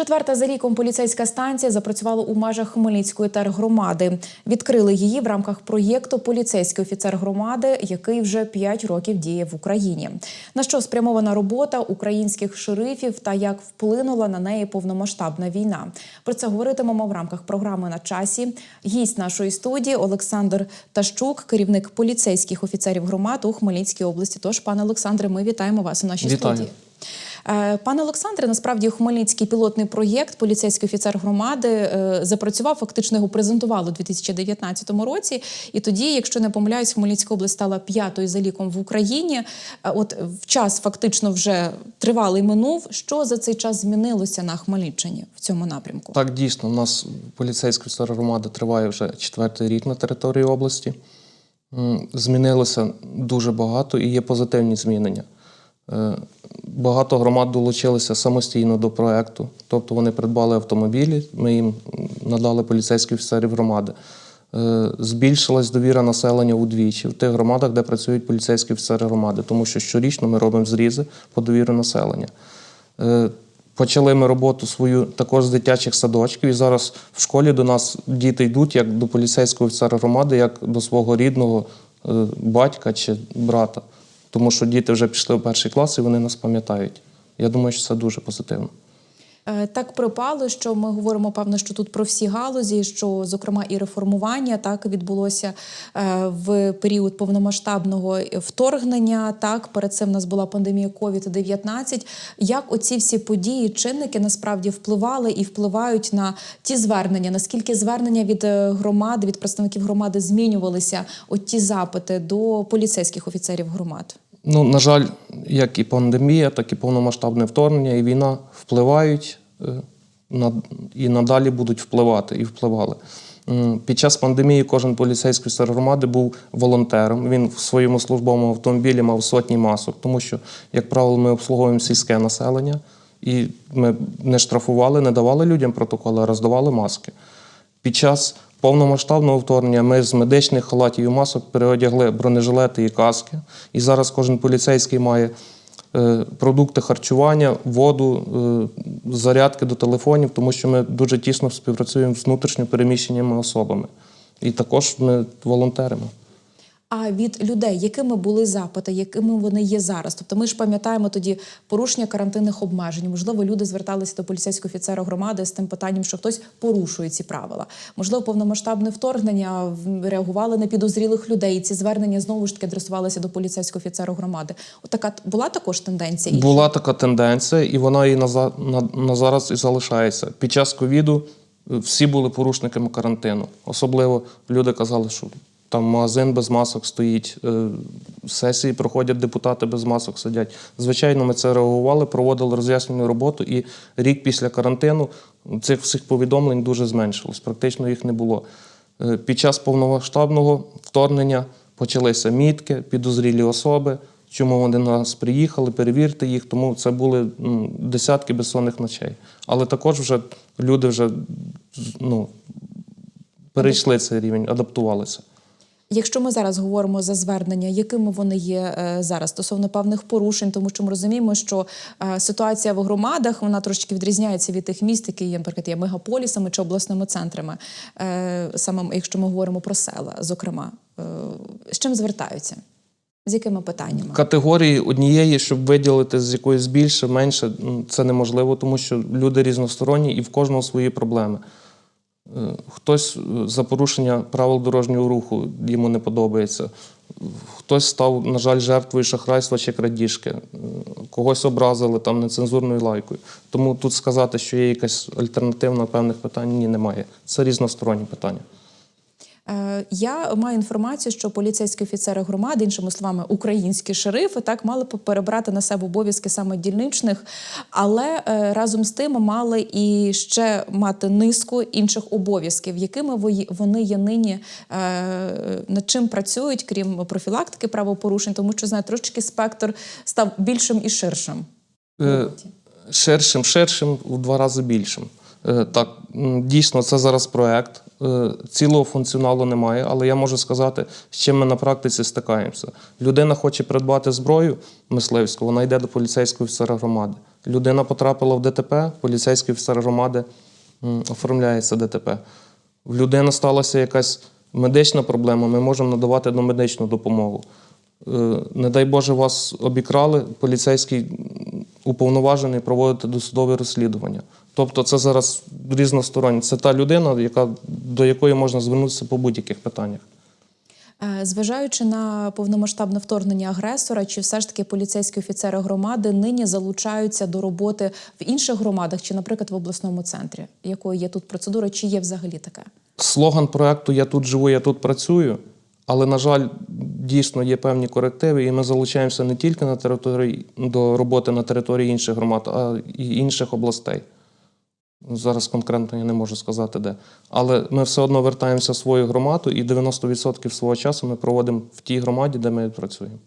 Четверта за ріком поліцейська станція запрацювала у межах Хмельницької тергромади. Відкрили її в рамках проєкту Поліцейський офіцер громади, який вже 5 років діє в Україні. На що спрямована робота українських шерифів та як вплинула на неї повномасштабна війна. Про це говоритимемо в рамках програми на часі. Гість нашої студії Олександр Тащук, керівник поліцейських офіцерів громад у Хмельницькій області. Тож, пане Олександре, ми вітаємо вас у нашій Вітаю. студії. Е, Пане Олександре, насправді Хмельницький пілотний проєкт Поліцейський офіцер громади е, запрацював. Фактично його презентували у 2019 році. І тоді, якщо не помиляюсь, Хмельницька область стала п'ятою за ліком в Україні. Е, От в час фактично вже тривалий минув. Що за цей час змінилося на Хмельниччині в цьому напрямку? Так, дійсно, у нас поліцейська офіцер громади триває вже четвертий рік на території області. Змінилося дуже багато і є позитивні змінення. Багато громад долучилися самостійно до проекту, тобто вони придбали автомобілі, ми їм надали поліцейських офіцерів громади. Е, Збільшилась довіра населення удвічі в тих громадах, де працюють поліцейські офіцери громади, тому що щорічно ми робимо зрізи по довірі населення. Е, Почали ми роботу свою також з дитячих садочків. І зараз в школі до нас діти йдуть як до поліцейського офіцера громади, як до свого рідного е, батька чи брата. Тому що діти вже пішли в перший клас і вони нас пам'ятають. Я думаю, що це дуже позитивно. Е, Так припало, що ми говоримо певно, що тут про всі галузі, що зокрема і реформування так відбулося е, в період повномасштабного вторгнення. Так, перед цим в нас була пандемія COVID-19. Як оці всі події, чинники насправді впливали і впливають на ті звернення? Наскільки звернення від е, громади, від представників громади змінювалися от ті запити до поліцейських офіцерів громад? Ну, на жаль, як і пандемія, так і повномасштабне вторгнення, і війна впливають е, і надалі будуть впливати і впливали. Під час пандемії кожен поліцейський офіцер громади був волонтером. Він в своєму службовому автомобілі мав сотні масок, тому що, як правило, ми обслуговуємо сільське населення, і ми не штрафували, не давали людям протоколи, а роздавали маски. Під час повномасштабного вторгнення ми з медичних халатів і масок переодягли бронежилети і каски. І зараз кожен поліцейський має продукти харчування, воду, е, зарядки до телефонів, тому що ми дуже тісно співпрацюємо з внутрішньо переміщеними особами. І також ми волонтеримо. А від людей, якими були запити, якими вони є зараз? Тобто, ми ж пам'ятаємо тоді порушення карантинних обмежень. Можливо, люди зверталися до поліцейського офіцера громади з тим питанням, що хтось порушує ці правила. Можливо, повномасштабне вторгнення реагували на підозрілих людей. І ці звернення знову ж таки адресувалися до поліцейського офіцера громади. От така т- була також тенденція. Була така тенденція, і вона і на, на, на зараз і залишається. Під час ковіду е, всі були порушниками карантину. Особливо люди казали, що там магазин без масок стоїть, е, сесії проходять, депутати без масок сидять. Звичайно, ми це реагували, проводили роз'яснювальну роботу, і рік після карантину цих всіх повідомлень дуже зменшилось. Практично їх не було. Е, Під час повномасштабного вторгнення почалися мітки, підозрілі особи. Чому вони до нас приїхали, перевірте їх, тому це були десятки безсонних ночей. Але також вже люди вже ну, перейшли цей рівень, адаптувалися. Якщо ми зараз говоримо за звернення, якими вони є е, зараз стосовно певних порушень, тому що ми розуміємо, що е, ситуація в громадах вона трошки відрізняється від тих міст, які є, наприклад, є мегаполісами чи обласними центрами, е, саме якщо ми говоримо про села, зокрема, з чим звертаються? З якими питаннями? Категорії однієї, щоб виділити з якоїсь більше, менше, це неможливо, тому що люди різносторонні і в кожного свої проблеми. Хтось е, за порушення правил дорожнього руху йому не подобається. Хтось став, на жаль, жертвою шахрайства чи крадіжки, когось образили там нецензурною лайкою. Тому тут сказати, що є якась альтернативна певних питань, ні, немає. Це різносторонні питання. Е, Я маю інформацію, що поліцейські офіцери громади, іншими словами, українські шерифи, так мали б перебрати на себе обов'язки саме дільничних, але е, разом з тим мали і ще мати низку інших обов'язків, якими вони є нині, е, над чим працюють, крім профілактики правопорушень, тому що знає, трошки спектр став більшим і ширшим. Е, Ширшим, ширшим, в два рази більшим. Е, Так, дійсно, це зараз проект. Е, Цілого функціоналу немає, але я можу сказати, з чим ми на практиці стикаємося. Людина хоче придбати зброю мисливську, вона йде до поліцейського офіцера громади. Людина потрапила в ДТП, поліцейський офіцер громади м, оформляє це ДТП. В людини сталася якась медична проблема, ми можемо надавати домедичну допомогу. Е, Не дай Боже, вас обікрали, поліцейський уповноважений проводити досудове розслідування. Тобто це зараз різносторонні. Це та людина, яка, до якої можна звернутися по будь-яких питаннях. Е, Зважаючи на повномасштабне вторгнення агресора, чи все ж таки поліцейські офіцери громади нині залучаються до роботи в інших громадах, чи, наприклад, в обласному центрі? Якою є тут процедура, чи є взагалі таке? Слоган проекту Я тут живу, я тут працюю. Але, на жаль, дійсно є певні корективи, і ми залучаємося не тільки на території до роботи на території інших громад, а й інших областей. Зараз конкретно я не можу сказати де. Але ми все одно вертаємося в свою громаду, і 90% свого часу ми проводимо в тій громаді, де ми працюємо.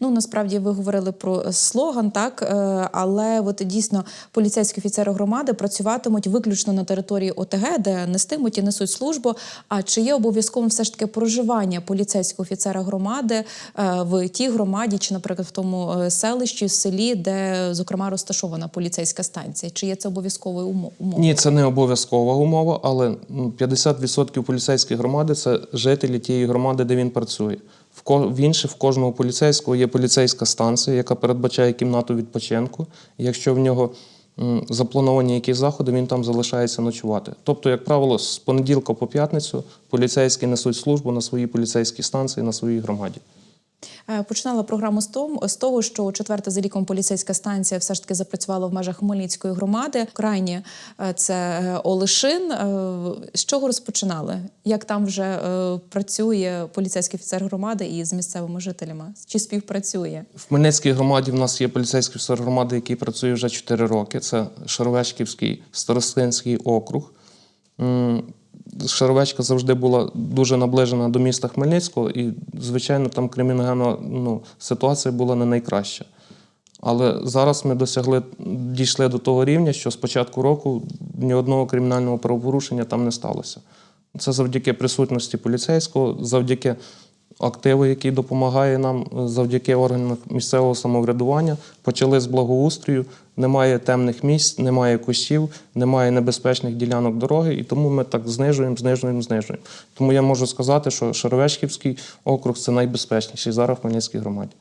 Ну насправді ви говорили про слоган, так е, але от дійсно поліцейські офіцери громади працюватимуть виключно на території ОТГ, де нестимуть і несуть службу. А чи є обов'язковим все ж таки проживання поліцейського офіцера громади е, в тій громаді, чи, наприклад, в тому е, селищі, селі, де зокрема розташована поліцейська станція? Чи є це обов'язковою умо- умовою? Ні, це не обов'язкова умова, але ну, 50% поліцейської громади це жителі тієї громади, де він працює. В, інше в кожного поліцейського є поліцейська станція, яка передбачає кімнату відпочинку. Якщо в нього заплановані якісь заходи, він там залишається ночувати. Тобто, як правило, з понеділка по п'ятницю поліцейські несуть службу на своїй поліцейській станції, на своїй громаді. Е, Починала програму з того, що четверта за ліком поліцейська станція все ж таки запрацювала в межах Хмельницької громади. Крайні е, це е, Олешин. З чого розпочинали? Як там вже працює поліцейський офіцер громади і з місцевими жителями? Чи співпрацює? В Хмельницькій громаді в нас є поліцейський офіцер громади, який працює вже 4 роки. Це Шаровечківський старостинський округ. Шаровечка завжди була дуже наближена до міста Хмельницького, і, звичайно, там криміногенна ну, ситуація була не найкраща. Але зараз ми досягли, дійшли до того рівня, що з початку року ні одного кримінального правопорушення там не сталося. Це завдяки присутності поліцейського, завдяки активу, який допомагає нам, завдяки органам місцевого самоврядування. Почали з благоустрою, немає темних місць, немає кущів, немає небезпечних ділянок дороги, і тому ми так знижуємо, знижуємо, знижуємо. Тому я можу сказати, що Шаровечківський округ це найбезпечніший зараз в Хмельницькій громаді.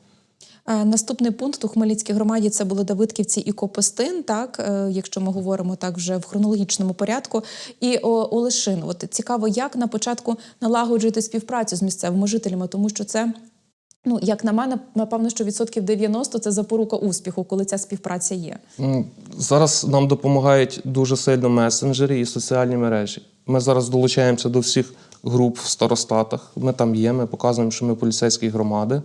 Е, Наступний пункт у Хмельницькій громаді це були Давидківці і Копостин, так е, якщо ми говоримо так вже в хронологічному порядку. І Олешин. От цікаво, як на початку налагоджуєте співпрацю з місцевими жителями, тому що це. Ну, як на мене, напевно, що відсотків 90 – це запорука успіху, коли ця співпраця є. Зараз нам допомагають дуже сильно месенджери і соціальні мережі. Ми зараз долучаємося до всіх груп в старостатах. Ми там є, ми показуємо, що ми поліцейські громади.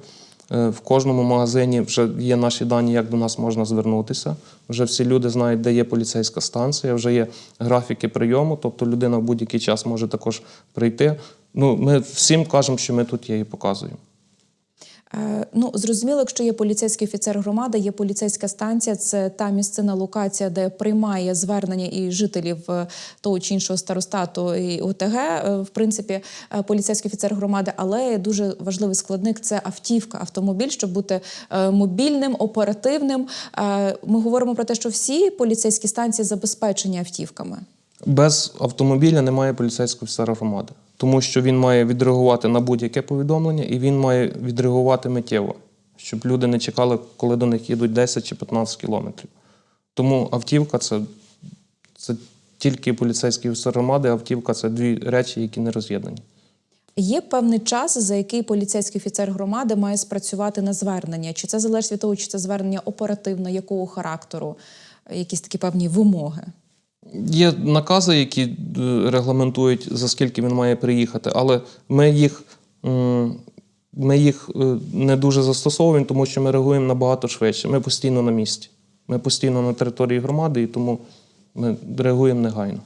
Е, В кожному магазині вже є наші дані, як до нас можна звернутися. Вже всі люди знають, де є поліцейська станція, вже є графіки прийому, тобто людина в будь-який час може також прийти. Ну, ми всім кажемо, що ми тут є і показуємо. Е, Ну, зрозуміло, якщо є поліцейський офіцер громади, є поліцейська станція, це та місцина локація, де приймає звернення і жителів е, того чи іншого старостату і ОТГ. Е, В принципі, поліцейський офіцер громади, але дуже важливий складник це автівка, автомобіль, щоб бути мобільним, оперативним. Ми говоримо про те, що всі поліцейські станції забезпечені автівками. Без автомобіля немає поліцейського офіцера громади, тому що він має відреагувати на будь-яке повідомлення і він має відреагувати миттєво, щоб люди не чекали, коли до них їдуть 10 чи 15 кілометрів. Тому автівка це, це тільки поліцейський офіцер громади, автівка це дві речі, які не роз'єднані. Є певний час, за який поліцейський офіцер громади має спрацювати на звернення. Чи це залежить від того, чи це звернення оперативно, якого характеру, якісь такі певні вимоги? Є накази, які е, регламентують, за скільки він має приїхати, але ми їх, ми їх е, не дуже застосовуємо, тому що ми реагуємо набагато швидше. Ми постійно на місці. Ми постійно на території громади, і тому ми реагуємо негайно.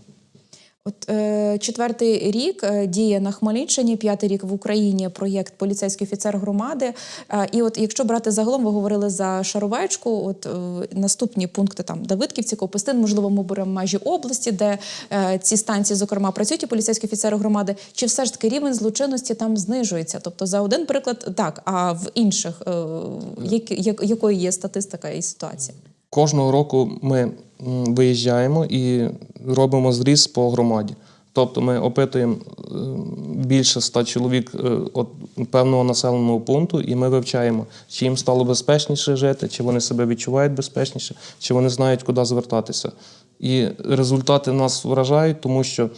От е, четвертий рік е, діє на Хмельниччині, п'ятий рік в Україні проєкт поліцейський офіцер громади. Е, і от якщо брати загалом, ви говорили за Шаровечку, от е, наступні пункти там Давидківці, Копистин, можливо, ми беремо межі області, де е, ці станції, зокрема, працюють і поліцейські офіцери громади. Чи все ж таки рівень злочинності там знижується? Тобто за один приклад так, а в інших е, як, як, якою є статистика і ситуація? Кожного року ми виїжджаємо і робимо зріз по громаді. Тобто ми опитуємо е, більше ста чоловік е, от певного населеного пункту, і ми вивчаємо, чи їм стало безпечніше жити, чи вони себе відчувають безпечніше, чи вони знають, куди звертатися. І результати нас вражають, тому що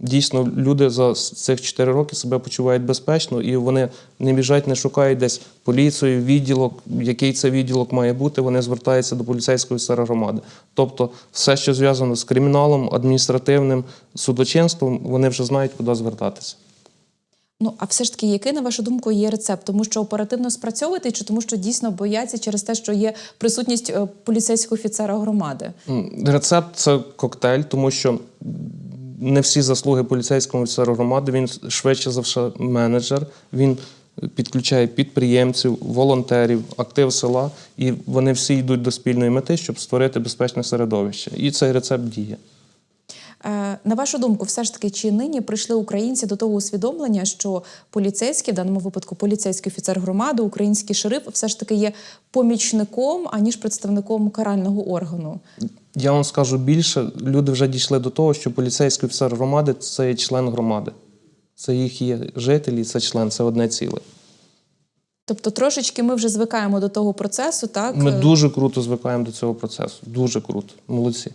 дійсно люди за цих 4 роки себе почувають безпечно, і вони не біжать, не шукають десь поліцію, відділок, який це відділок має бути. Вони звертаються до поліцейської офіцера громади. Тобто, все, що зв'язано з криміналом, адміністративним судочинством, вони вже знають, куди звертатися. Ну а все ж таки, який на вашу думку є рецепт? Тому що оперативно спрацьовувати, чи тому, що дійсно бояться через те, що є присутність е, поліцейського офіцера громади? Рецепт це коктейль, тому що не всі заслуги поліцейського офіцера громади. Він швидше за все менеджер. Він підключає підприємців, волонтерів, актив села, і вони всі йдуть до спільної мети, щоб створити безпечне середовище. І цей рецепт діє. Е, На вашу думку, все ж таки, чи нині прийшли українці до того усвідомлення, що поліцейський, в даному випадку поліцейський офіцер громади, український шериф, все ж таки є помічником, аніж представником карального органу? Я вам скажу більше, люди вже дійшли до того, що поліцейський офіцер громади це є член громади. Це їх є жителі, це член, це одне ціле. Тобто, трошечки ми вже звикаємо до того процесу, так Ми Е, дуже круто звикаємо до цього процесу. Дуже круто. Молодці.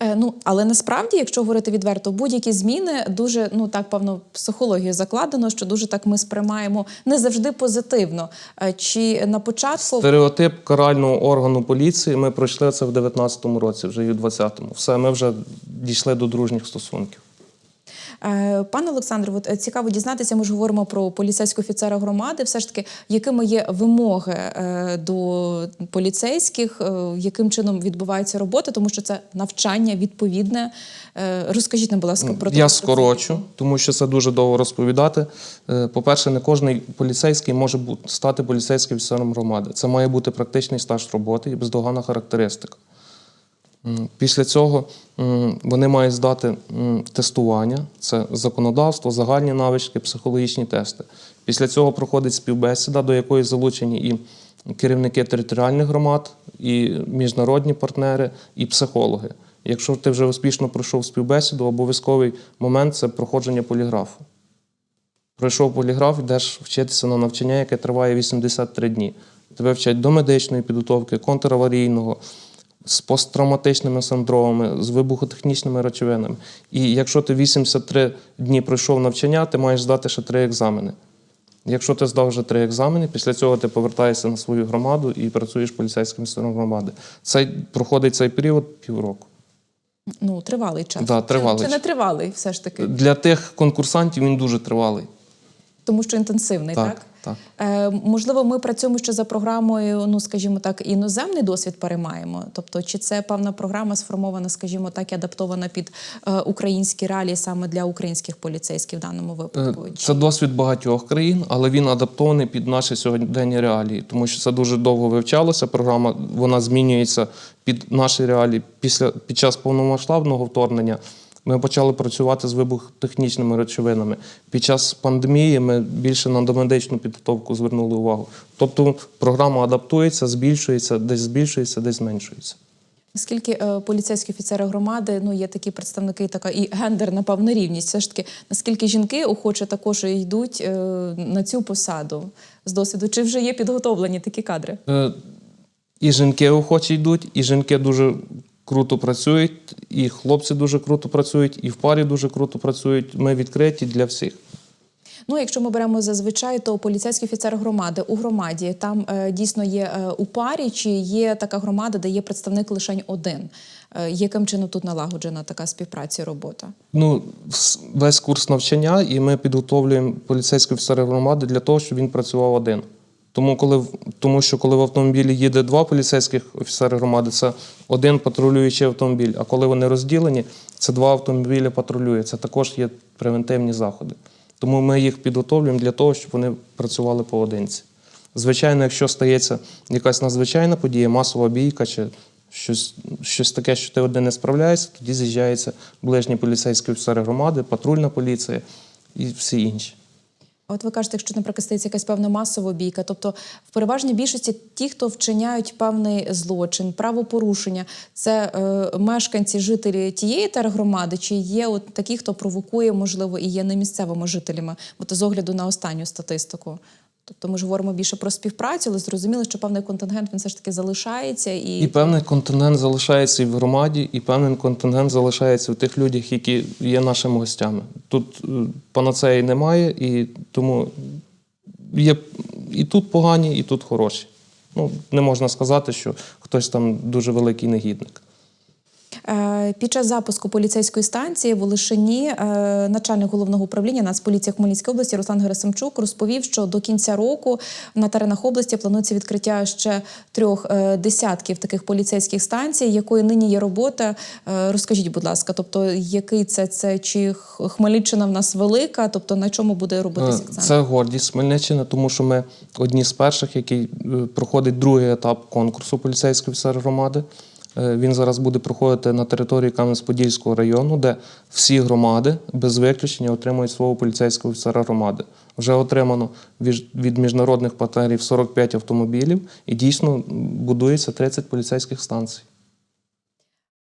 Е, Ну, але насправді, якщо говорити відверто, будь-які зміни дуже ну так певно психологію закладено, що дуже так ми сприймаємо не завжди позитивно. Е, Чи на початку Стереотип карального органу поліції ми пройшли це в 19-му році, вже і в 20-му. Все, ми вже дійшли до дружніх стосунків. Е, Пане Олександре, от е, цікаво дізнатися. Ми ж говоримо про поліцейського офіцера громади. Все ж таки, якими є вимоги е, до поліцейських, яким чином відбувається робота, тому що це навчання відповідне. Розкажіть нам, будь ласка, про те. Я скорочу, тому що це дуже довго розповідати. По-перше, не кожен поліцейський може стати поліцейським офіцером громади. Це має бути практичний стаж роботи і бездоганна характеристика. Після цього вони мають здати тестування, це законодавство, загальні навички, психологічні тести. Після цього проходить співбесіда, до якої залучені і керівники територіальних громад, і міжнародні партнери, і психологи. Якщо ти вже успішно пройшов співбесіду, обов'язковий момент це проходження поліграфу. Пройшов поліграф, йдеш вчитися на навчання, яке триває 83 дні. Тебе вчать до медичної підготовки, контраварійного, з посттравматичними синдромами, з вибухотехнічними речовинами. І якщо ти 83 дні пройшов навчання, ти маєш здати ще три екзамени. Якщо ти здав вже три екзамени, після цього ти повертаєшся на свою громаду і працюєш поліцейським офіцером громади. Цей проходить цей період півроку. Ну, тривалий час. Да, тривалий Чи, чи не тривалий, все ж таки, Для тих конкурсантів він дуже тривалий. тому що інтенсивний, так? Так, так. Е, можливо, ми працюємо ще за програмою, ну скажімо так, іноземний досвід переймаємо. Тобто, чи це певна програма сформована, скажімо так, і адаптована під е, українські реалії саме для українських поліцейських в даному Е, випадку? Це досвід багатьох країн, але він адаптований під наші сьогоденні реалії, тому що це дуже довго вивчалося. Програма вона змінюється під наші реалії. Після під час повномасштабного вторгнення ми почали працювати з вибухтехнічними речовинами. Під час пандемії ми більше на домедичну підготовку звернули увагу. Тобто програма адаптується, збільшується, десь збільшується, десь зменшується. Оскільки е, поліцейські офіцери громади ну є такі представники, така і гендерна певна рівність. Все ж таки, наскільки жінки охоче також йдуть е, на цю посаду з досвіду? Чи вже є підготовлені такі кадри? Е, І жінки охочі йдуть, і жінки дуже круто працюють, і хлопці дуже круто працюють, і в парі дуже круто працюють. Ми відкриті для всіх. Ну, якщо ми беремо зазвичай, то поліцейський офіцер громади у громаді там е, дійсно є е, у парі, чи є така громада, де є представник лише один. Е, яким чином тут налагоджена така співпраця робота? Ну, весь курс навчання, і ми підготовлюємо поліцейського офіцера громади для того, щоб він працював один. Тому, коли, тому що коли в автомобілі їде два поліцейських офіцери громади, це один патрулюючий автомобіль. А коли вони розділені, це два автомобілі патрулює. Це також є превентивні заходи. Тому ми їх підготовлюємо для того, щоб вони працювали поодинці. Звичайно, якщо стається якась надзвичайна подія, масова бійка чи щось, щось таке, що ти один не справляєшся, тоді з'їжджаються ближні поліцейські офіцери громади, патрульна поліція і всі інші. От ви кажете, якщо наприклад стається якась певна масова бійка, тобто в переважній більшості ті, хто вчиняють певний злочин, правопорушення, це е, мешканці, жителі тієї тергромади, чи є от такі, хто провокує, можливо, і є не місцевими жителями, от з огляду на останню статистику. Тобто ми ж говоримо більше про співпрацю, але зрозуміло, що певний контингент він все ж таки залишається і, І певний контингент залишається і в громаді, і певний контингент залишається в тих людях, які є нашими гостями. Тут е, панацеї немає, і тому є і тут погані, і тут хороші. Ну, не можна сказати, що хтось там дуже великий негідник. Під час запуску поліцейської станції в Олешині е, начальник головного управління Нацполіції Хмельницької області Руслан Герасимчук розповів, що до кінця року на теренах області планується відкриття ще трьох е, десятків таких поліцейських станцій. Якою нині є робота? Е, Розкажіть, будь ласка, тобто який це це чи Хмельниччина в нас велика? Тобто на чому буде робитися акцент? Це гордість Хмельниччини, тому що ми одні з перших, який проходить другий етап конкурсу поліцейської громади. Е, Він зараз буде проходити на території Кам'янець-Подільського району, де всі громади без виключення отримують свого поліцейського офіцера громади. Вже отримано від- від міжнародних партнерів 45 автомобілів і дійсно будується 30 поліцейських станцій.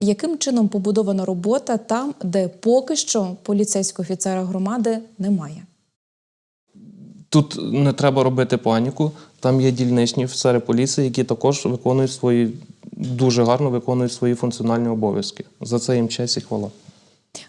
Яким чином побудована робота там, де поки що поліцейського офіцера громади немає? Тут не треба робити паніку. Там є дільничні офіцери поліції, які також виконують свої дуже гарно виконують свої функціональні обов'язки. За це їм честь і хвала.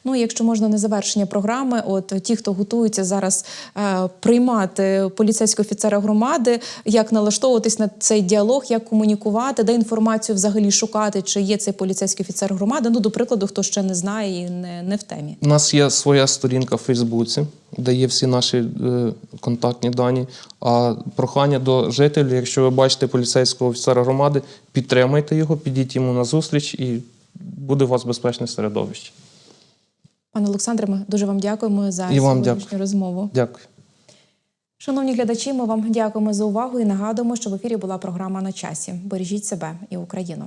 Ну, якщо можна на завершення програми, от ті, хто готуються зараз е, приймати поліцейського офіцера громади, як налаштовуватись на цей діалог, як комунікувати, де інформацію взагалі шукати, чи є цей поліцейський офіцер громади. Ну, до прикладу, хто ще не знає і не, не в темі. У нас є своя сторінка в Фейсбуці, де є всі наші е, контактні дані. А прохання до жителів, якщо ви бачите поліцейського офіцера громади, підтримайте його, підіть йому на зустріч і буде у вас безпечне середовище. Пане Олександре, ми дуже вам дякуємо за І вам сьогоднішню дякую. розмову. Дякую. Шановні глядачі, ми вам дякуємо за увагу і нагадуємо, що в ефірі була програма на часі. Бережіть себе і Україну.